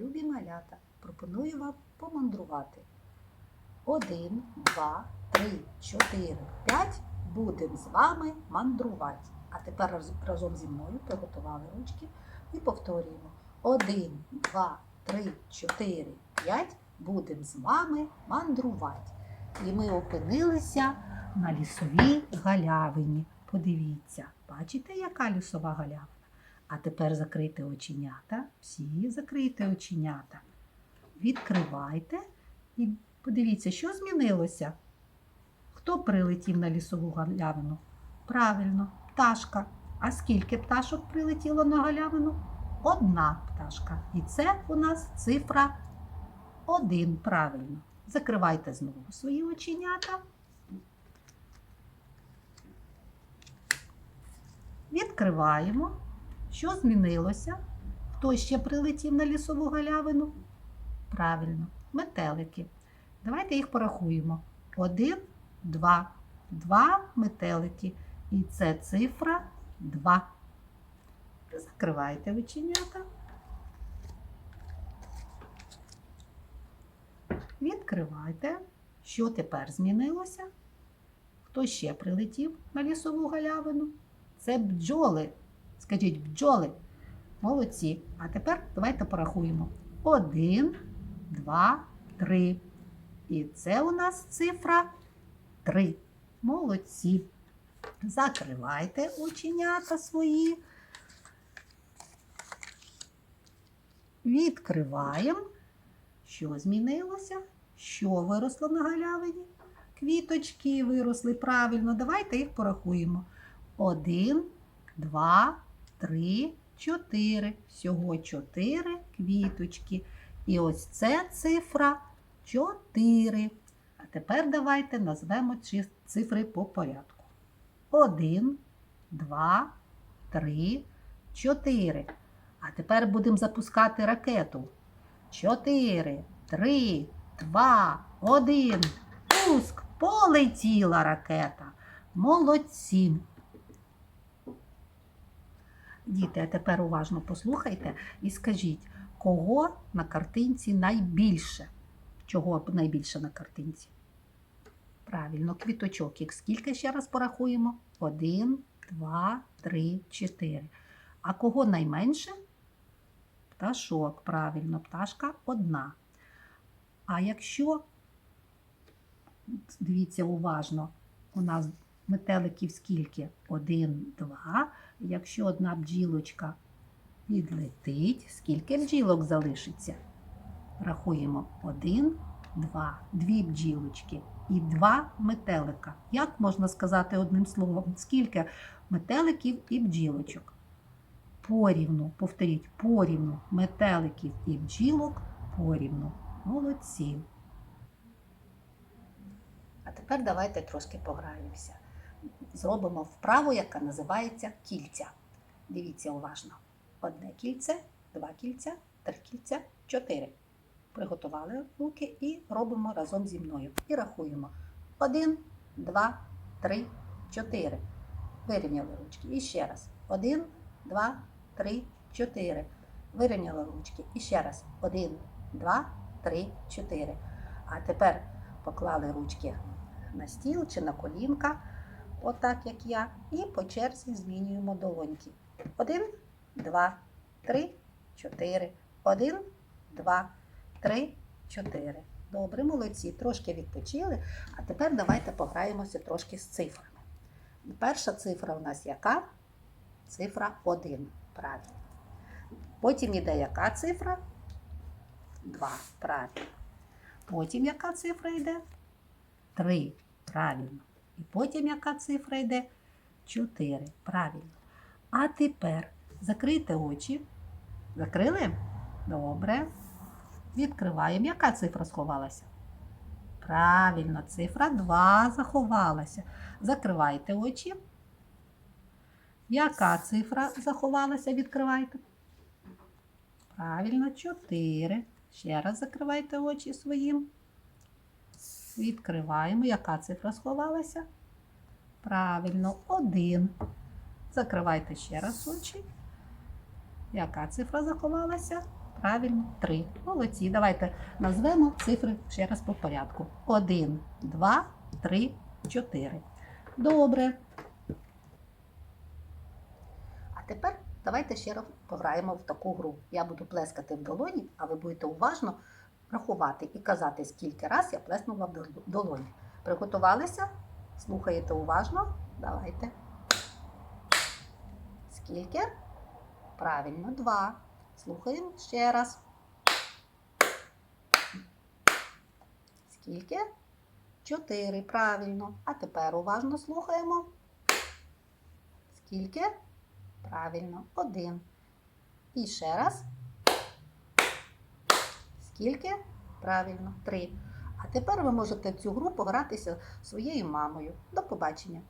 любі малята, пропоную вам помандрувати. Один, два, три, чотири, п'ять. Будемо з вами мандрувати. А тепер разом зі мною приготували ручки і повторюємо. Один, два, три, чотири, п'ять. Будемо з вами мандрувати. І ми опинилися на лісовій галявині. Подивіться, бачите, яка лісова галявина? А тепер закрийте оченята. Всі закрийте оченята. Відкривайте і подивіться, що змінилося. Хто прилетів на лісову галявину? Правильно, пташка. А скільки пташок прилетіло на галявину? Одна пташка. І це у нас цифра один. Правильно. Закривайте знову свої оченята. Відкриваємо. Що змінилося? Хто ще прилетів на лісову галявину? Правильно, метелики. Давайте їх порахуємо. Один, два. Два метелики. І це цифра 2. Закривайте оченята. Відкривайте. Що тепер змінилося? Хто ще прилетів на лісову галявину? Це бджоли. Скажіть, бджоли. Молодці. А тепер давайте порахуємо. Один, два, три. І це у нас цифра три. Молодці. Закривайте оченята свої. Відкриваємо. Що змінилося? Що виросло на галявині? Квіточки виросли правильно. Давайте їх порахуємо. Один, два, три, чотири. Всього чотири квіточки. І ось це цифра чотири. А тепер давайте назвемо цифри по порядку. Один, два, три, чотири. А тепер будемо запускати ракету. Чотири, три, два, один. Пуск! Полетіла ракета. Молодці. Діти, а тепер уважно послухайте і скажіть, кого на картинці найбільше? Чого найбільше на картинці? Правильно, квіточок. Їх скільки ще раз порахуємо? Один, два, три, чотири. А кого найменше? Пташок. Правильно, пташка одна. А якщо, дивіться уважно, у нас метеликів скільки? Один, два. Якщо одна бджілочка відлетить, скільки бджілок залишиться? Рахуємо один, два, дві бджілочки і два метелика. Як можна сказати одним словом? Скільки метеликів і бджілочок? Порівну, повторіть, порівну метеликів і бджілок порівну. Молодці. А тепер давайте трошки пограємося. Зробимо вправу, яка називається кільця. Дивіться уважно. Одне кільце, два кільця, три кільця, чотири. Приготували руки і робимо разом зі мною. І рахуємо. Один, два, три, чотири. Вирівняли ручки. І ще раз. Один, два, три, чотири. Вирівняли ручки. І ще раз. Один, два, три, чотири. А тепер поклали ручки на стіл чи на колінка, отак як я. І по черзі змінюємо долоньки. Один, два, три, чотири. Один, два, три, чотири. Добре, молодці. Трошки відпочили. А тепер давайте пограємося трошки з цифрами. Перша цифра у нас яка? Цифра 1. Правильно. Потім іде яка цифра? 2. Правильно. Потім яка цифра йде? 3. Правильно. І потім яка цифра йде? 4. Правильно. А тепер закрийте очі. Закрили? Добре. Відкриваємо. Яка цифра сховалася? Правильно, цифра 2 заховалася. Закривайте очі. Яка цифра заховалася? Відкривайте. Правильно, 4. Ще раз закривайте очі своїм. Відкриваємо. Яка цифра сховалася? Правильно, 1. Закривайте ще раз очі. Яка цифра заховалася? Правильно, три. Молодці. Давайте назвемо цифри ще раз по порядку. Один, два, три, чотири. Добре. А тепер давайте ще раз пограємо в таку гру. Я буду плескати в долоні, а ви будете уважно рахувати і казати, скільки раз я плеснула в долоні. Приготувалися? Слухаєте уважно? Давайте. Скільки? Правильно, два. Слухаємо ще раз. Скільки? Чотири. Правильно. А тепер уважно слухаємо. Скільки? Правильно. Один. І ще раз. Скільки? Правильно. Три. А тепер ви можете цю гру погратися своєю мамою. До побачення.